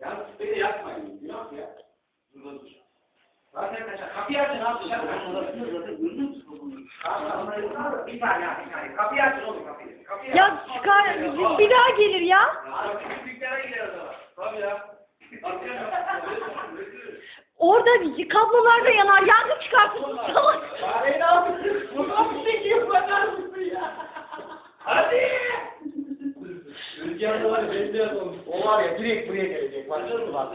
Ya beni yakmayın. Günah ya. Burada dur. Zaten kaçar. Kapıyı açın abi dışarı. Bir saniye bir saniye. Kapıyı açın oğlum kapıyı. Kapıyı Ya çıkar bir daha gelir ya. Ya küçüklüklere gider o zaman. Tabii ya. Kapıyı açın. Orada kablolar da yanar. Yangın çıkartırsın salak. Bari ne yapıyorsun? Mısın ya? Hadi! Rüzgarda var ya bembeyaz olmuş. O var ya direkt buraya gelecek. Bakır mı bak?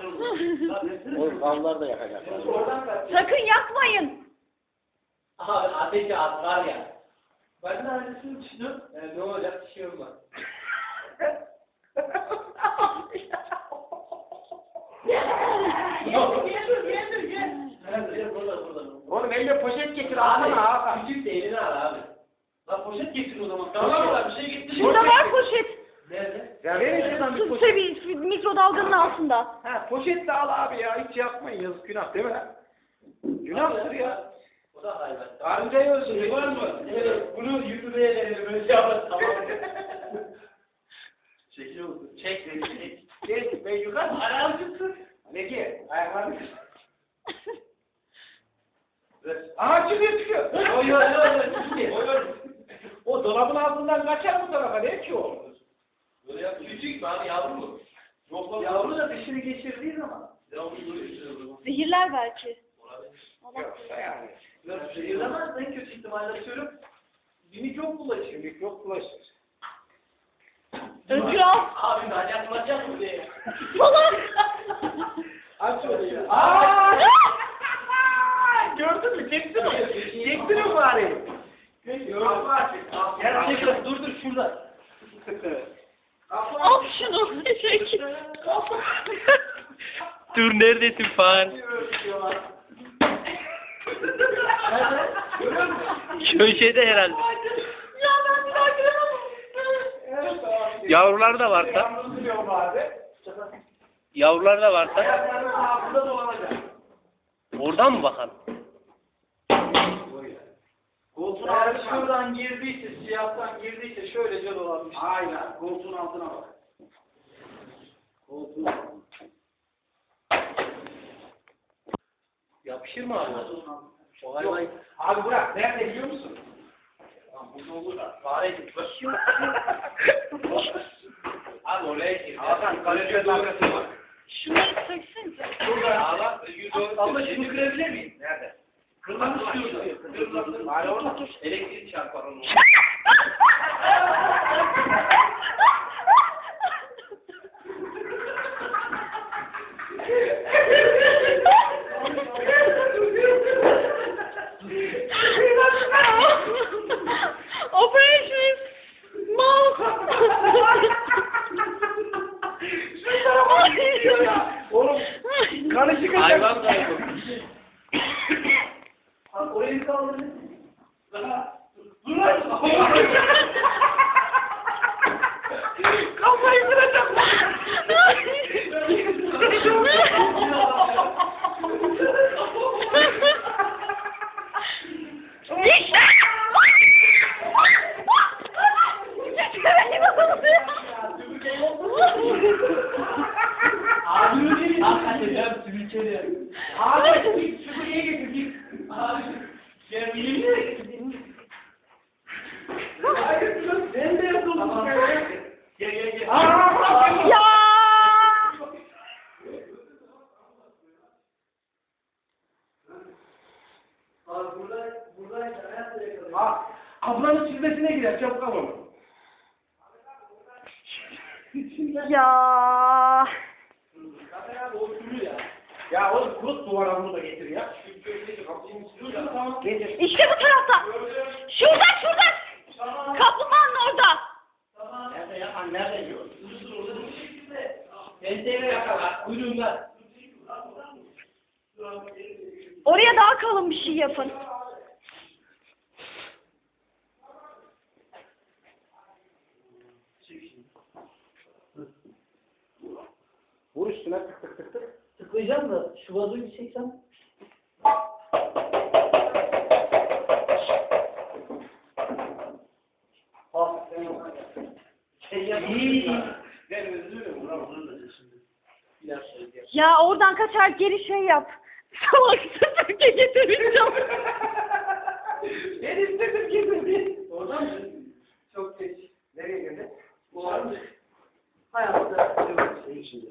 O kavlar da yakacak. Oradan. Sakın yakmayın. Aha ateşi at var ya. Ben de aynısını düşünüyorum. Yani ne olacak bir şey olmaz. Oğlum elinde poşet getir alsana Hakan. Küçük de elini al abi. Lan poşet getir o zaman. Tamam mı? Bir şey getir. Şurada var poşet. Ya verin şuradan bir Su poşet. sevi mikrodalganın altında. Ha poşet de al abi ya. Hiç yapmayın yazık günah değil mi lan? Günahtır ya. O da hayvan. Karıncayı öldürdük. Var mı? Evet. Bunu YouTube'ya verelim. Böyle yaparız. Tamam. Çekil olsun. Çek çek çek. Gel ben yukarı. Tutsun. Ne ki? Ayaklarını kır. Aha çıkıyor çıkıyor. Oy oy. Oy oy. O dolabın altından kaçar bu tarafa. Ne ki o? Böyle yap. Küçük mü abi yavru mu? Yok lan. Yavru da dişini geçirdiği zaman. Yavru zaman. Zehirler belki. Yoksa yani. Biraz zehirlemez en kötü ihtimalle söylüyorum. Bir mikrop bulaşır. Şimdi yok bulaşır. Özgür al. Abi ben yakmayacak mı diye. Salak. Aç onu ya. Aa! Gördün mü? Çektin mi? Çektin mi bari? Gel çekil dur dur şurada. Al şunu. Dur neredesin Fan? Köşede herhalde. Ya ben bir daha göremem. Yavrular da varsa, yavrular da varsa oradan mı bakalım? Koltuğun Eğer altına şuradan girdiyse, siyahtan girdiyse şöylece dolanmış. Aynen. Koltuğun altına bak. Koltuğun altına. Yapışır mı abi? O hayvan Yok. Abi bırak. Nerede biliyor musun? Burada olur da. Fare git. Abi oraya gir. Hakan kalorifer dalgası var. Şunları söksenize. Şurada. Allah, Allah şunu kırabilir miyim? Nerede? Kırmızı. Bari orada. Elektrik çarpar onu. Operation Mouse. Oğlum kanı çıkacak. Hayvan kaybı. Bak orayı kaldırın. Daha. Dur lan. Kafayı kıracak. Abi öyle Hakikaten ya sürünceli. Abi git süpürgeye getir git. Abi. Ya bilimli. Hayır dur. Ben de yaptım. Tamam. Gel gel gel. Aa! ya. Abi burada buradayken Aa, ablanın çizmesine girer çabuk al onu. Ya. Zaten abi o sürü ya. Ya oğlum kurut duvara bunu da getir ya. Şu köşedeki kapıyı sürü ya. Tamam. Getir. İşte bu tarafta. Şurada şurada. Kaplumbağanın orada. Tamam. Nerede ya? Ha, nerede yiyor? Dur dur orada bu şekilde. Enseyle yakala. Kuyruğundan. Oraya daha kalın bir şey yapın. Şu vazoyu bir çeksem. Ah. Şey yap. İyi. Ben özür dilerim. Ya. Ya oradan kaçar geri şey yap. Salak süpürge getireceğim. Ben istedim getirdi. Oradan mı? Çok geç. Nereye geldi? Bu arada hayatta şey içinde.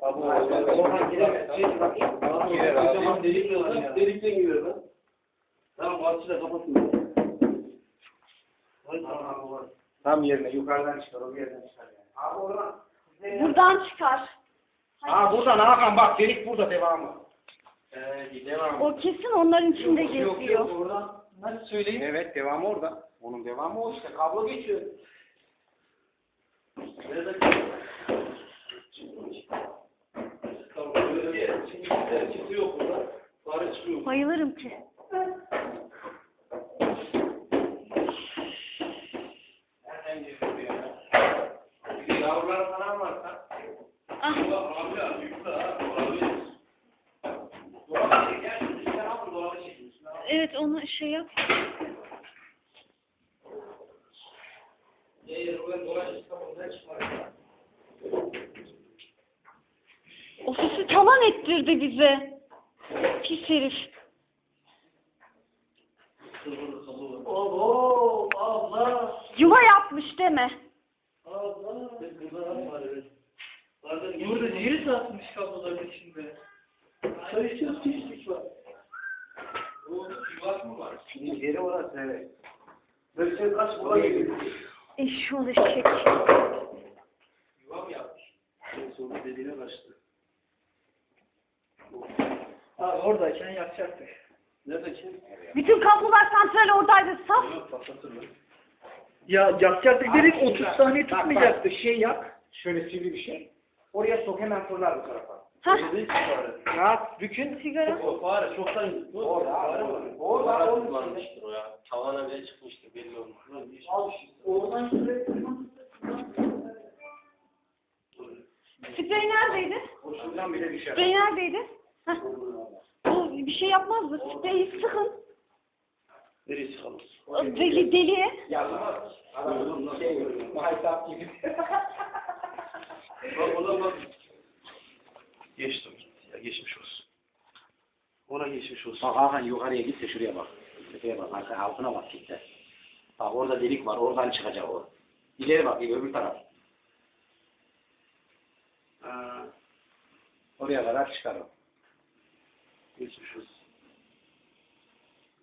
Oradan giremez. Geç bakayım. Girer abi. Kocaman delik var. Delikten giriyor lan. Tamam altıyla kapatın. Tam yerine yukarıdan çıkar. O bir yerden çıkar yani. Abi oradan. Buradan çıkar. Aa buradan Hakan bak delik burada devamı. Ee, devam. O kesin onların içinde Yok yok geziyor. oradan nasıl söyleyeyim? Evet devamı orada. Onun devamı o işte. Kablo geçiyor. Nerede? Çıkıyor burada. Bari çıkıyor. Bayılırım ki. Nereden geliyor ya? Bir de yavrular falan varsa. Ah, Abi ha. Al evet onu şey yap. Eğer çıkmaz. Ofisi talan ettirdi bize. Pis herif. Oho abla. Yuva yapmış deme. Abla. Burada var evet. Burada ciğeri satmış kabloların içinde. Karışıyoruz pislik var. Bu yuvak mı var? Yeri orası evet. Böyle şey kaç buraya geliyor. Eşşoğlu eşek. Yuva mı yapmış? Sonra deliğine kaçtı. Abi oradayken yakacaktık. Nerede ki? Bütün kablolar santral oradaydı. Saf. Ya yakacaktık dedik 30 saniye tutmayacaktı. Şey yak. Şöyle sivri bir şey. Oraya sok hemen fırlar bu tarafa. Hah. Ya bükün. Sigara. O fare çoktan Orada, Fare orada. mi? Orada, kullanmıştır o ya. Tavana bile çıkmıştır belli olmaz. Al işte. Oradan şuraya Sprey neredeydi? O şuradan bile düşer. Sprey neredeydi? O bir şey yapmazdı. Spreyi sıkın. Neresi kalır? O Deli deliye. Yazmaz. Adam şey Maytap gibi. Bak orada bak. Geçti o gitti ya geçmiş olsun. Ona geçmiş olsun. Bak Hakan yukarıya git de şuraya bak. Tepeye bak. Arka, altına bak git de. Bak orada delik var. Oradan çıkacak o. İleri bak. öbür taraf. Ha, Oraya kadar çıkar o. geçmiş olsun.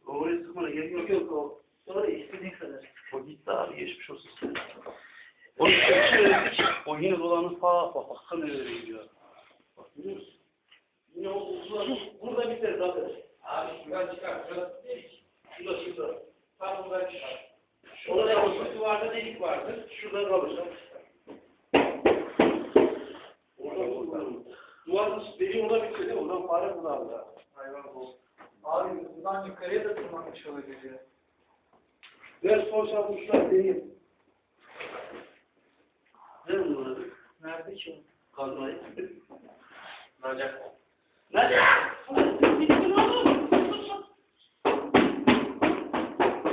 Oraya sıkmana gerek yok. Yok o. Sonra istediğin kadar. O gitti abi geçmiş olsun. O işte o yine dolanır falan bak baksana nereye gidiyor. Bak görüyor musun? Yine o uzun burada biter zaten. Abi şuradan çıkar. Şurada delik. Şurada şurada. Tam buradan çıkar. Şurada kalır. Duvarda delik vardır. Şurada kalır. Oradan oradan. Orada bitiyor değil mi? Oradan fare kullandı. Hayvan bu. Abi buradan yukarıya da tırmanmış olabilir ya. Ver son şartmışlar deneyim. Nerede bu? Nerede ki o? Kazmayı. Nacak. Nacak.